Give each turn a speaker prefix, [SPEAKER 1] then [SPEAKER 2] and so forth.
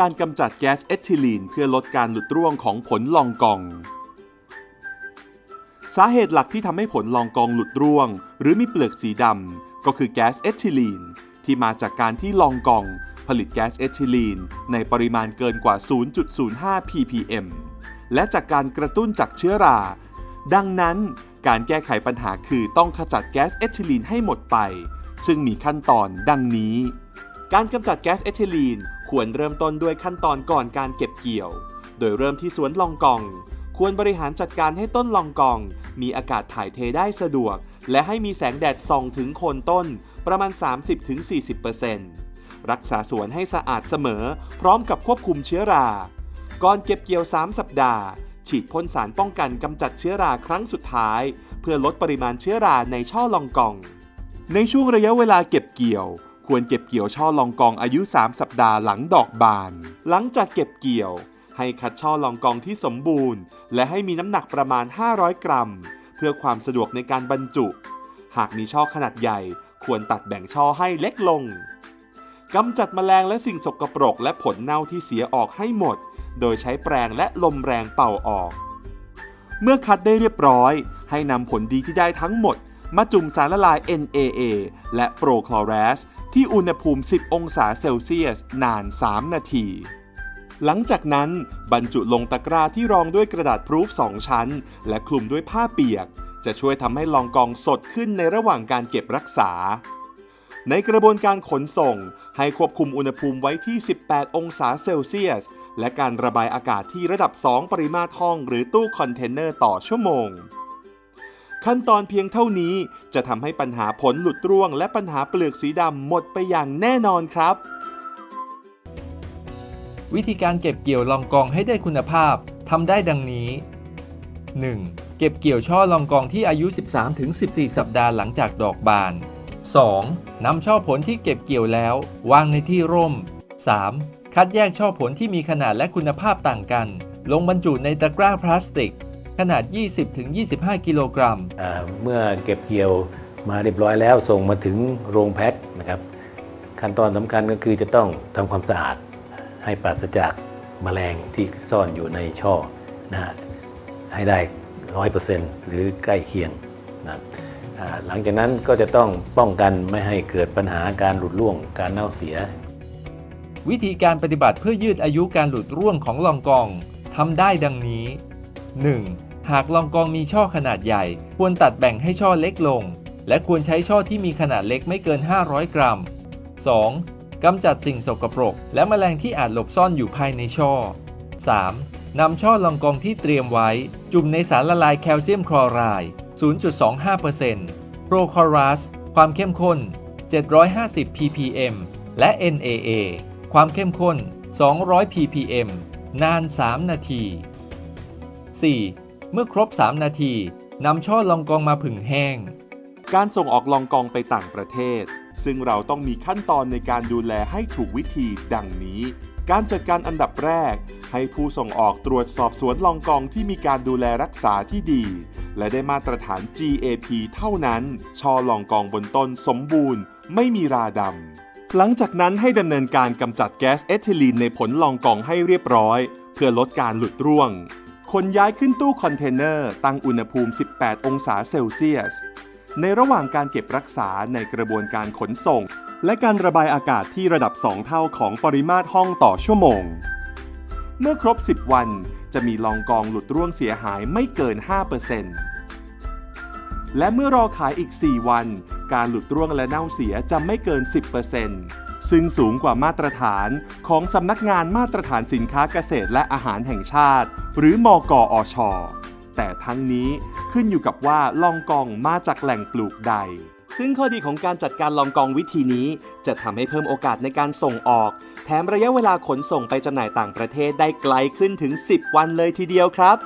[SPEAKER 1] การกำจัดแก๊สเอทิลีนเพื่อลดการหลุดร่วงของผลลองกอง สาเหตุหลักที่ทำให้ผลลองกองหลุดร่วง หรือมีเปลือกสีดำก็คือแก๊สเอทิลีนที่มาจากการที่ลองกอง ผลิตแก๊สเอทิลีนในปริมาณเกินกว่า 0.05 ppm และจากการกระตุ้นจากเชื้อรา ดังนั้นการแก้ไขปัญหาคือต้องขจัดแก๊สเอทิลีนให้หมดไป ซึ่งมีขั้นตอนดังนี้ การกำจัดแก๊สเอทิลีน ควรเริ่มต้นด้วยขั้นตอนก่อนการเก็บเกี่ยว โดยเริ่มที่สวนลองกอง ควรบริหารจัดการให้ต้นลองกอง มีอากาศถ่ายเทได้สะดวก และให้มีแสงแดดส่องถึงโคนต้นประมาณ 30-40%รักษาสวนให้สะอาดเสมอ พร้อมกับควบคุมเชื้อรา ก่อนเก็บเกี่ยว 3 สัปดาห์ ฉีดพ่นสารป้องกันกำจัดเชื้อราครั้งสุดท้าย เพื่อลดปริมาณเชื้อราในช่อลองกอง ในช่วงระยะเวลาเก็บเกี่ยว ควรเก็บเกี่ยวช่อลองกองอายุ 3 สัปดาห์หลังดอกบาน หลังจากเก็บเกี่ยว ให้คัดช่อลองกองที่สมบูรณ์ และให้มีน้ำหนักประมาณ 500 กรัม เพื่อความสะดวกในการบรรจุ หากมีช่อขนาดใหญ่ ควรตัดแบ่งช่อให้เล็กลงกำจัดแมลงและสิ่งสกปรกและผลเน่าที่เสียออกให้หมด โดยใช้แปรงและลมแรงเป่าออก เมื่อคัดได้เรียบร้อย ให้นำผลดีที่ได้ทั้งหมด มาจุ่มสารละลาย NAA และโปรคลอแรส ที่อุณหภูมิ 10 องศาเซลเซียส นาน 3 นาที หลังจากนั้นบรรจุลงตะกร้าที่รองด้วยกระดาษพรูฟ 2 ชั้น และคลุมด้วยผ้าเปียก จะช่วยทำให้ลองกองสดขึ้นในระหว่างการเก็บรักษา ในกระบวนการขนส่ง ให้ควบคุมอุณหภูมิไว้ที่ 18 องศาเซลเซียส และการระบายอากาศที่ระดับ 2 ปริมาตรห้อง หรือตู้คอนเทนเนอร์ต่อชั่วโมง ขั้นตอนเพียงเท่านี้จะทำให้ปัญหาผลหลุดร่วง และปัญหาเปลือกสีดำหมดไปอย่างแน่นอนครับ
[SPEAKER 2] วิธีการเก็บเกี่ยวลองกองให้ได้คุณภาพทำได้ดังนี้ 1. เก็บเกี่ยวช่อลองกองที่อายุ 13-14 สัปดาห์หลังจากดอกบาน 2. นำช่อผลที่เก็บเกี่ยวแล้ว วางในที่ร่ม 3. คัดแยกช่อผลที่มีขนาดและคุณภาพต่างกัน ลงบรรจุในตะกร้าพลาสติก ขนาด 20-25 กิโลกรัม
[SPEAKER 3] อ่าเมื่อเก็บเกี่ยวมาเรียบร้อยแล้วส่งมาถึงโรงแพ็คนะครับขั้นตอนสำคัญก็คือจะต้องทำความสะอาดให้ปราศจากแมลงที่ซ่อนอยู่ในช่อนะฮะให้ได้ร้อยเปอร์เซ็นต์หรือใกล้เคียงนะครับอ่าหลังจากนั้นก็จะต้องป้องกันไม่ให้เกิดปัญหาการหลุดร่วงการเน่าเสีย
[SPEAKER 2] วิธีการปฏิบัติเพื่อยืดอายุการหลุดร่วงของลองกองทำได้ดังนี้ 1. หากลองกองมีช่อขนาดใหญ่ ควรตัดแบ่งให้ช่อเล็กลง และควรใช้ช่อที่มีขนาดเล็กไม่เกิน 500 กรัม 2. กำจัดสิ่งสกปรก และแมลงที่อาจหลบซ่อนอยู่ภายในช่อ 3. นำช่อลองกองที่เตรียมไว้ จุ่มในสารละลายแคลเซียมคลอไรด์ 0.25%โปรคอรัส ความเข้มข้น 750 ppm และ NAA ความเข้มข้น 200 ppm นาน 3 นาที 4. เมื่อครบ 3 นาทีนำช่อลองกองมาผึ่งแห้ง
[SPEAKER 1] การส่งออกลองกองไปต่างประเทศ ซึ่งเราต้องมีขั้นตอนในการดูแลให้ถูกวิธีดังนี้ การจัดการอันดับแรก ให้ผู้ส่งออกตรวจสอบสวนลองกองที่มีการดูแลรักษาที่ดี และได้มาตรฐาน GAP เท่านั้น ช่อลองกองบนต้นสมบูรณ์ ไม่มีราดำหลังจากนั้นให้ดำเนินการกำจัดแก๊สเอทิลีนในผลลองกองให้เรียบร้อย เพื่อลดการหลุดร่วง ขนย้ายขึ้นตู้คอนเทนเนอร์ตั้งอุณหภูมิ 18 องศาเซลเซียส ในระหว่างการเก็บรักษาในกระบวนการขนส่ง และการระบายอากาศที่ระดับ 2 เท่าของปริมาตรห้องต่อชั่วโมง เมื่อครบ 10 วันจะมีลองกองหลุดร่วงเสียหายไม่เกิน 5%และเมื่อรอขายอีก 4 วัน การหลุดร่วงและเน่าเสียจะไม่เกิน 10%ซึ่งสูงกว่ามาตรฐาน ของสำนักงานมาตรฐานสินค้าเกษตรและอาหารแห่งชาติ หรือมกอช แต่ทั้งนี้ขึ้นอยู่กับว่าลองกองมาจากแหล่งปลูกใด ซึ่งข้อดีของการจัดการลองกองวิธีนี้ จะทำให้เพิ่มโอกาสในการส่งออก แถมระยะเวลาขนส่งไปจำหน่ายต่างประเทศได้ไกลขึ้นถึง 10 วันเลยทีเดียวครับ